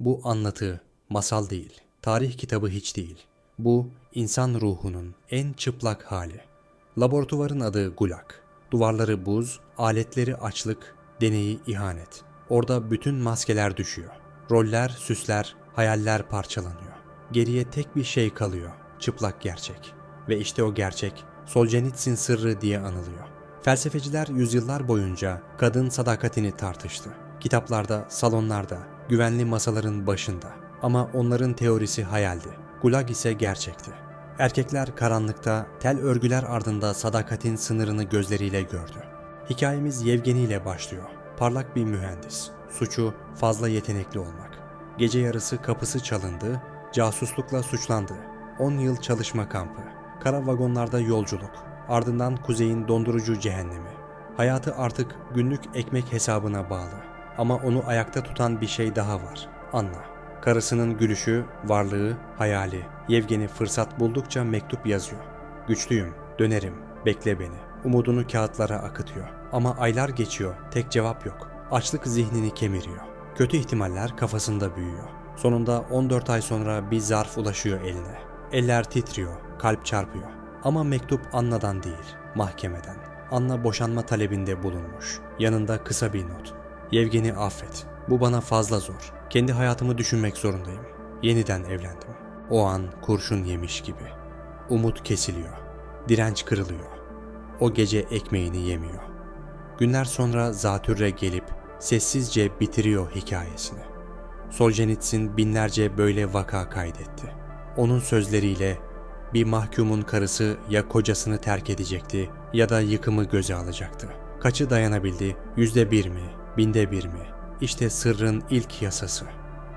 Bu anlatı, masal değil, tarih kitabı hiç değil. Bu, insan ruhunun en çıplak hali. Laboratuvarın adı Gulag. Duvarları buz, aletleri açlık, deneyi ihanet. Orada bütün maskeler düşüyor. Roller, süsler, hayaller parçalanıyor. Geriye tek bir şey kalıyor, çıplak gerçek. Ve işte o gerçek, Solzhenitsyn sırrı diye anılıyor. Felsefeciler yüzyıllar boyunca kadın sadakatini tartıştı. Kitaplarda, salonlarda, güvenli masaların başında. Ama onların teorisi hayaldi. Gulag ise gerçekti. Erkekler karanlıkta, tel örgüler ardında sadakatin sınırını gözleriyle gördü. Hikayemiz Yevgeni ile başlıyor. Parlak bir mühendis. Suçu fazla yetenekli olmak. Gece yarısı kapısı çalındı, casuslukla suçlandı. 10 yıl çalışma kampı. Kara vagonlarda yolculuk. Ardından kuzeyin dondurucu cehennemi. Hayatı artık günlük ekmek hesabına bağlı. Ama onu ayakta tutan bir şey daha var. Anna. Karısının gülüşü, varlığı, hayali. Yevgeni fırsat buldukça mektup yazıyor. Güçlüyüm, dönerim, bekle beni. Umudunu kağıtlara akıtıyor. Ama aylar geçiyor, tek cevap yok. Açlık zihnini kemiriyor. Kötü ihtimaller kafasında büyüyor. Sonunda 14 ay sonra bir zarf ulaşıyor eline. Eller titriyor, kalp çarpıyor. Ama mektup Anna'dan değil, mahkemeden. Anna boşanma talebinde bulunmuş. Yanında kısa bir not. Yevgeni affet. Bu bana fazla zor. Kendi hayatımı düşünmek zorundayım. Yeniden evlendim. O an kurşun yemiş gibi. Umut kesiliyor. Direnç kırılıyor. O gece ekmeğini yemiyor. Günler sonra zatürre gelip sessizce bitiriyor hikayesini. Solzhenitsyn binlerce böyle vaka kaydetti. Onun sözleriyle bir mahkumun karısı ya kocasını terk edecekti ya da yıkımı göze alacaktı. Kaçı dayanabildi? Yüzde bir mi? Binde bir mi? İşte sırrın ilk yasası.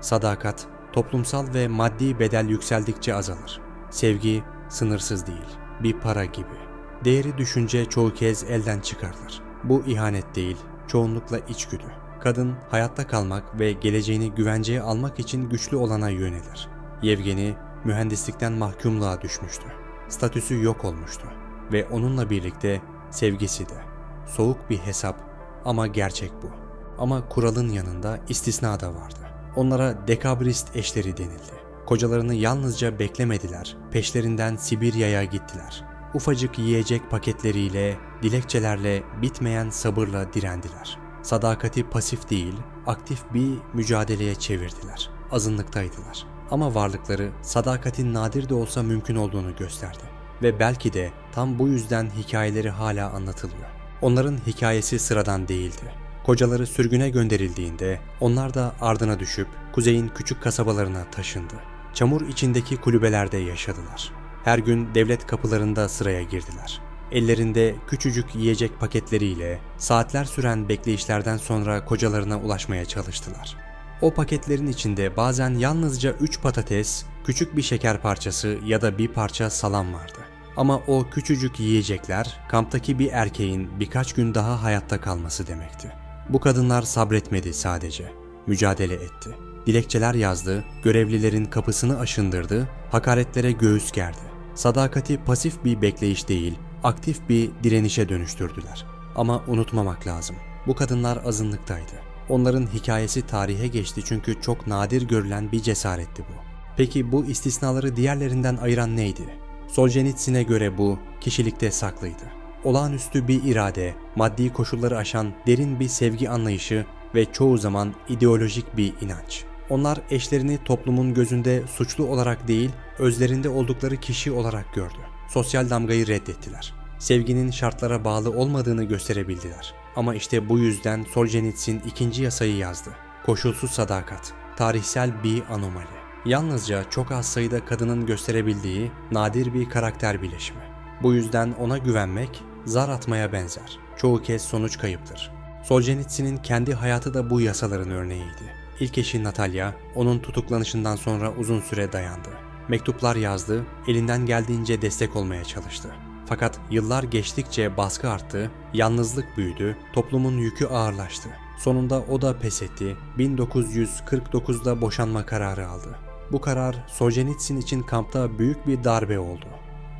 Sadakat, toplumsal ve maddi bedel yükseldikçe azalır. Sevgi sınırsız değil, bir para gibi. Değeri düşünce çoğu kez elden çıkarılır. Bu ihanet değil, çoğunlukla içgüdü. Kadın hayatta kalmak ve geleceğini güvenceye almak için güçlü olana yönelir. Yevgeni mühendislikten mahkumluğa düşmüştü. Statüsü yok olmuştu ve onunla birlikte sevgisi de. Soğuk bir hesap ama gerçek bu. Ama kuralın yanında istisna da vardı. Onlara dekabrist eşleri denildi. Kocalarını yalnızca beklemediler, peşlerinden Sibirya'ya gittiler. Ufacık yiyecek paketleriyle, dilekçelerle bitmeyen sabırla direndiler. Sadakati pasif değil, aktif bir mücadeleye çevirdiler. Azınlıktaydılar. Ama varlıkları sadakatin nadir de olsa mümkün olduğunu gösterdi. Ve belki de tam bu yüzden hikayeleri hala anlatılıyor. Onların hikayesi sıradan değildi. Kocaları sürgüne gönderildiğinde onlar da ardına düşüp kuzeyin küçük kasabalarına taşındı. Çamur içindeki kulübelerde yaşadılar. Her gün devlet kapılarında sıraya girdiler. Ellerinde küçücük yiyecek paketleriyle saatler süren bekleyişlerden sonra kocalarına ulaşmaya çalıştılar. O paketlerin içinde bazen yalnızca 3 patates, küçük bir şeker parçası ya da bir parça salam vardı. Ama o küçücük yiyecekler kamptaki bir erkeğin birkaç gün daha hayatta kalması demekti. Bu kadınlar sabretmedi sadece. Mücadele etti. Dilekçeler yazdı, görevlilerin kapısını aşındırdı, hakaretlere göğüs gerdi. Sadakati pasif bir bekleyiş değil, aktif bir direnişe dönüştürdüler. Ama unutmamak lazım. Bu kadınlar azınlıktaydı. Onların hikayesi tarihe geçti çünkü çok nadir görülen bir cesaretti bu. Peki bu istisnaları diğerlerinden ayıran neydi? Solzhenitsyn'e göre bu kişilikte saklıydı. Olağanüstü bir irade, maddi koşulları aşan derin bir sevgi anlayışı ve çoğu zaman ideolojik bir inanç. Onlar eşlerini toplumun gözünde suçlu olarak değil, özlerinde oldukları kişi olarak gördü. Sosyal damgayı reddettiler. Sevginin şartlara bağlı olmadığını gösterebildiler. Ama işte bu yüzden Solzhenitsyn ikinci yasayı yazdı. Koşulsuz sadakat, tarihsel bir anomali. Yalnızca çok az sayıda kadının gösterebildiği nadir bir karakter bileşimi. Bu yüzden ona güvenmek zar atmaya benzer. Çoğu kez sonuç kayıptır. Solzhenitsyn'in kendi hayatı da bu yasaların örneğiydi. İlk eşi Natalya, onun tutuklanışından sonra uzun süre dayandı. Mektuplar yazdı, elinden geldiğince destek olmaya çalıştı. Fakat yıllar geçtikçe baskı arttı, yalnızlık büyüdü, toplumun yükü ağırlaştı. Sonunda o da pes etti, 1949'da boşanma kararı aldı. Bu karar Solzhenitsyn için kampta büyük bir darbe oldu.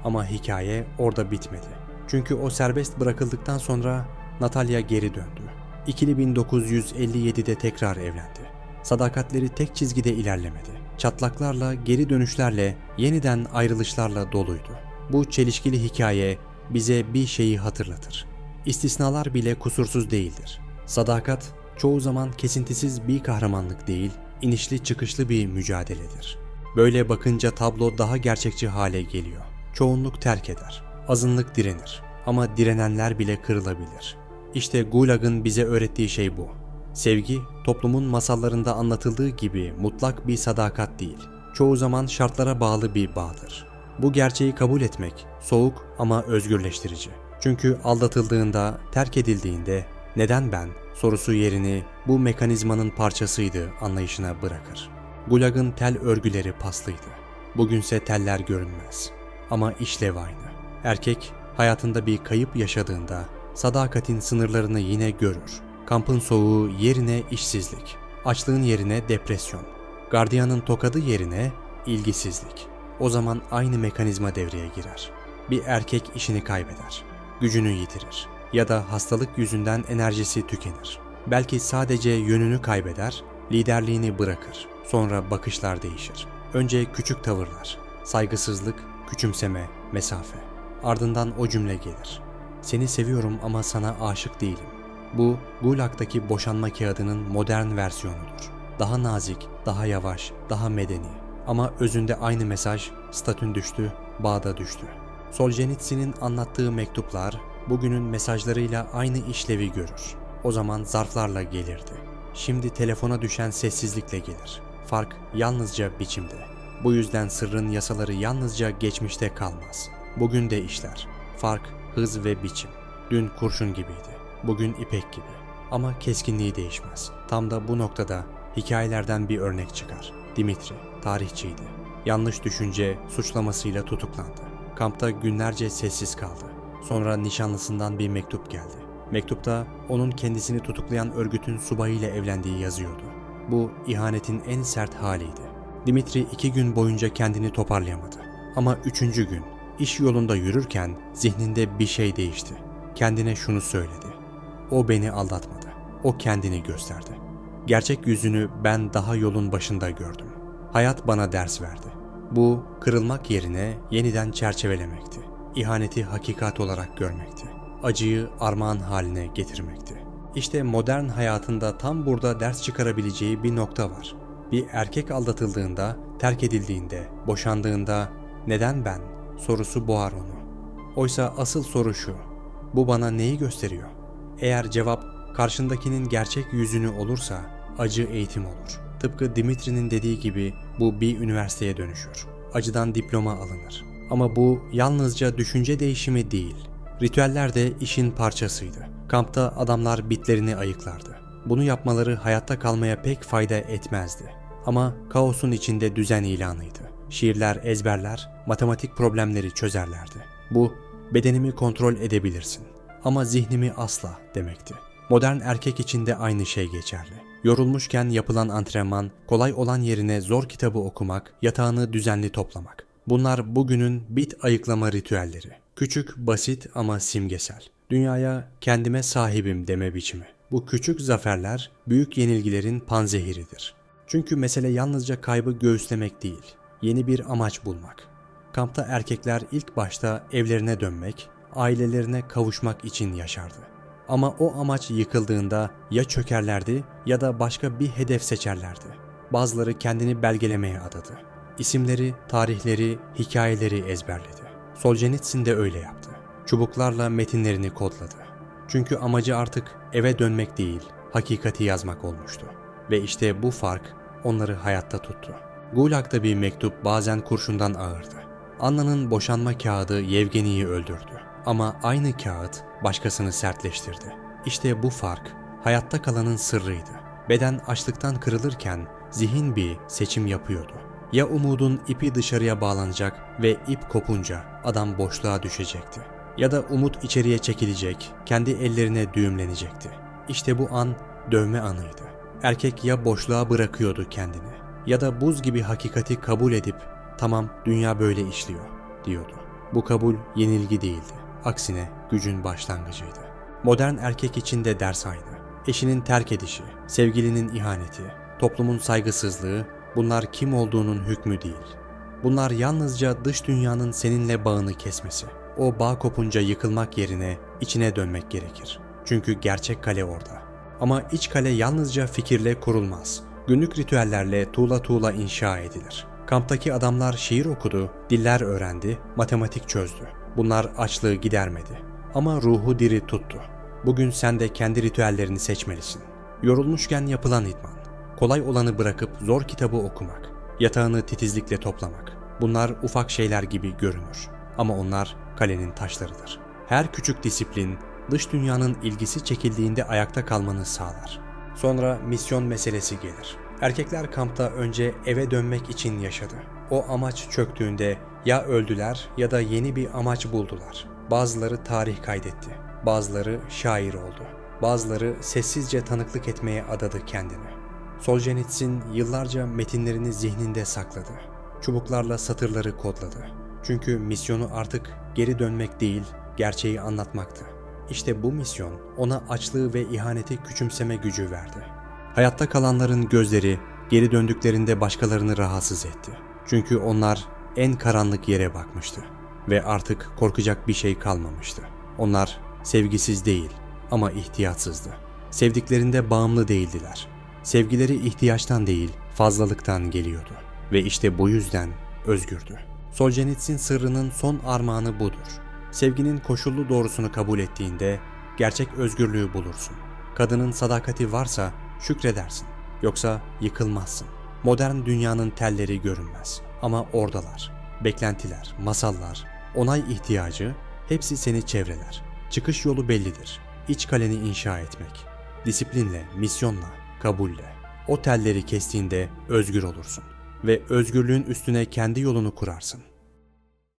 Ama hikaye orada bitmedi. Çünkü o serbest bırakıldıktan sonra Natalya geri döndü. İkili 1957'de tekrar evlendi. Sadakatleri tek çizgide ilerlemedi. Çatlaklarla, geri dönüşlerle, yeniden ayrılışlarla doluydu. Bu çelişkili hikaye bize bir şeyi hatırlatır. İstisnalar bile kusursuz değildir. Sadakat çoğu zaman kesintisiz bir kahramanlık değil, inişli çıkışlı bir mücadeledir. Böyle bakınca tablo daha gerçekçi hale geliyor. Çoğunluk terk eder, azınlık direnir ama direnenler bile kırılabilir. İşte Gulag'ın bize öğrettiği şey bu. Sevgi, toplumun masallarında anlatıldığı gibi mutlak bir sadakat değil. Çoğu zaman şartlara bağlı bir bağdır. Bu gerçeği kabul etmek soğuk ama özgürleştirici. Çünkü aldatıldığında, terk edildiğinde neden ben sorusu yerini bu mekanizmanın parçasıydı anlayışına bırakır. Gulag'ın tel örgüleri paslıydı. Bugünse teller görünmez. Ama işlev aynı. Erkek hayatında bir kayıp yaşadığında sadakatin sınırlarını yine görür. Kampın soğuğu yerine işsizlik, açlığın yerine depresyon, gardiyanın tokadı yerine ilgisizlik. O zaman aynı mekanizma devreye girer. Bir erkek işini kaybeder, gücünü yitirir ya da hastalık yüzünden enerjisi tükenir. Belki sadece yönünü kaybeder, liderliğini bırakır. Sonra bakışlar değişir. Önce küçük tavırlar, saygısızlık, küçümseme, mesafe. Ardından o cümle gelir. Seni seviyorum ama sana aşık değilim. Bu, Gulag'daki boşanma kağıdının modern versiyonudur. Daha nazik, daha yavaş, daha medeni. Ama özünde aynı mesaj, statün düştü, bağda düştü. Solzhenitsyn'in anlattığı mektuplar, bugünün mesajlarıyla aynı işlevi görür. O zaman zarflarla gelirdi. Şimdi telefona düşen sessizlikle gelir. Fark yalnızca biçimde. Bu yüzden sırrın yasaları yalnızca geçmişte kalmaz. Bugün de işler. Fark hız ve biçim. Dün kurşun gibiydi. Bugün ipek gibi. Ama keskinliği değişmez. Tam da bu noktada hikayelerden bir örnek çıkar. Dimitri, tarihçiydi. Yanlış düşünce suçlamasıyla tutuklandı. Kampta günlerce sessiz kaldı. Sonra nişanlısından bir mektup geldi. Mektupta onun kendisini tutuklayan örgütün subayıyla evlendiği yazıyordu. Bu ihanetin en sert haliydi. Dimitri iki gün boyunca kendini toparlayamadı. Ama üçüncü gün iş yolunda yürürken zihninde bir şey değişti. Kendine şunu söyledi. O beni aldatmadı. O kendini gösterdi. Gerçek yüzünü ben daha yolun başında gördüm. Hayat bana ders verdi. Bu kırılmak yerine yeniden çerçevelemekti. İhaneti hakikat olarak görmekti. Acıyı armağan haline getirmekti. İşte modern hayatında tam burada ders çıkarabileceği bir nokta var. Bir erkek aldatıldığında, terk edildiğinde, boşandığında neden ben sorusu boğar onu. Oysa asıl soru şu. Bu bana neyi gösteriyor? Eğer cevap karşındakinin gerçek yüzünü olursa acı eğitim olur. Tıpkı Dimitri'nin dediği gibi bu bir üniversiteye dönüşür. Acıdan diploma alınır. Ama bu yalnızca düşünce değişimi değil. Ritüeller de işin parçasıydı. Kampta adamlar bitlerini ayıklardı. Bunu yapmaları hayatta kalmaya pek fayda etmezdi. Ama kaosun içinde düzen ilanıydı. Şiirler, ezberler, matematik problemleri çözerlerdi. Bu, bedenimi kontrol edebilirsin ama zihnimi asla demekti. Modern erkek için de aynı şey geçerli. Yorulmuşken yapılan antrenman, kolay olan yerine zor kitabı okumak, yatağını düzenli toplamak. Bunlar bugünün bit ayıklama ritüelleri. Küçük, basit ama simgesel. Dünyaya kendime sahibim deme biçimi. Bu küçük zaferler büyük yenilgilerin panzehiridir. Çünkü mesele yalnızca kaybı göğüslemek değil, yeni bir amaç bulmak. Kampta erkekler ilk başta evlerine dönmek, ailelerine kavuşmak için yaşardı. Ama o amaç yıkıldığında ya çökerlerdi ya da başka bir hedef seçerlerdi. Bazıları kendini belgelemeye adadı. İsimleri, tarihleri, hikayeleri ezberledi. Solzhenitsyn de öyle yaptı. Çubuklarla metinlerini kodladı. Çünkü amacı artık eve dönmek değil, hakikati yazmak olmuştu. Ve işte bu fark onları hayatta tuttu. Gulag'da bir mektup bazen kurşundan ağırdı. Anna'nın boşanma kağıdı Yevgeni'yi öldürdü. Ama aynı kağıt başkasını sertleştirdi. İşte bu fark hayatta kalanın sırrıydı. Beden açlıktan kırılırken zihin bir seçim yapıyordu. Ya umudun ipi dışarıya bağlanacak ve ip kopunca adam boşluğa düşecekti. Ya da umut içeriye çekilecek, kendi ellerine düğümlenecekti. İşte bu an dövme anıydı. Erkek ya boşluğa bırakıyordu kendini ya da buz gibi hakikati kabul edip tamam dünya böyle işliyor diyordu. Bu kabul yenilgi değildi. Aksine gücün başlangıcıydı. Modern erkek için de ders aynı. Eşinin terk edişi, sevgilinin ihaneti, toplumun saygısızlığı, bunlar kim olduğunun hükmü değil. Bunlar yalnızca dış dünyanın seninle bağını kesmesi. O bağ kopunca yıkılmak yerine içine dönmek gerekir. Çünkü gerçek kale orada. Ama iç kale yalnızca fikirle kurulmaz. Günlük ritüellerle tuğla tuğla inşa edilir. Kamptaki adamlar şiir okudu, diller öğrendi, matematik çözdü. Bunlar açlığı gidermedi. Ama ruhu diri tuttu. Bugün sen de kendi ritüellerini seçmelisin. Yorulmuşken yapılan idman. Kolay olanı bırakıp zor kitabı okumak. Yatağını titizlikle toplamak. Bunlar ufak şeyler gibi görünür. Ama onlar kalenin taşlarıdır. Her küçük disiplin dış dünyanın ilgisi çekildiğinde ayakta kalmanı sağlar. Sonra misyon meselesi gelir. Erkekler kampta önce eve dönmek için yaşadı. O amaç çöktüğünde ya öldüler ya da yeni bir amaç buldular. Bazıları tarih kaydetti. Bazıları şair oldu. Bazıları sessizce tanıklık etmeye adadı kendini. Solzhenitsyn yıllarca metinlerini zihninde sakladı. Çubuklarla satırları kodladı. Çünkü misyonu artık geri dönmek değil, gerçeği anlatmaktı. İşte bu misyon ona açlığı ve ihaneti küçümseme gücü verdi. Hayatta kalanların gözleri geri döndüklerinde başkalarını rahatsız etti. Çünkü onlar en karanlık yere bakmıştı ve artık korkacak bir şey kalmamıştı. Onlar sevgisiz değil ama ihtiyatsızdı. Sevdiklerinde bağımlı değildiler. Sevgileri ihtiyaçtan değil, fazlalıktan geliyordu ve işte bu yüzden özgürdü. Solzhenitsyn sırrının son armağanı budur. Sevginin koşullu doğrusunu kabul ettiğinde gerçek özgürlüğü bulursun. Kadının sadakati varsa şükredersin. Yoksa yıkılmazsın. Modern dünyanın telleri görünmez ama oradalar. Beklentiler, masallar, onay ihtiyacı hepsi seni çevreler. Çıkış yolu bellidir. İç kaleni inşa etmek. Disiplinle, misyonla, kabulle. O telleri kestiğinde özgür olursun ve özgürlüğün üstüne kendi yolunu kurarsın.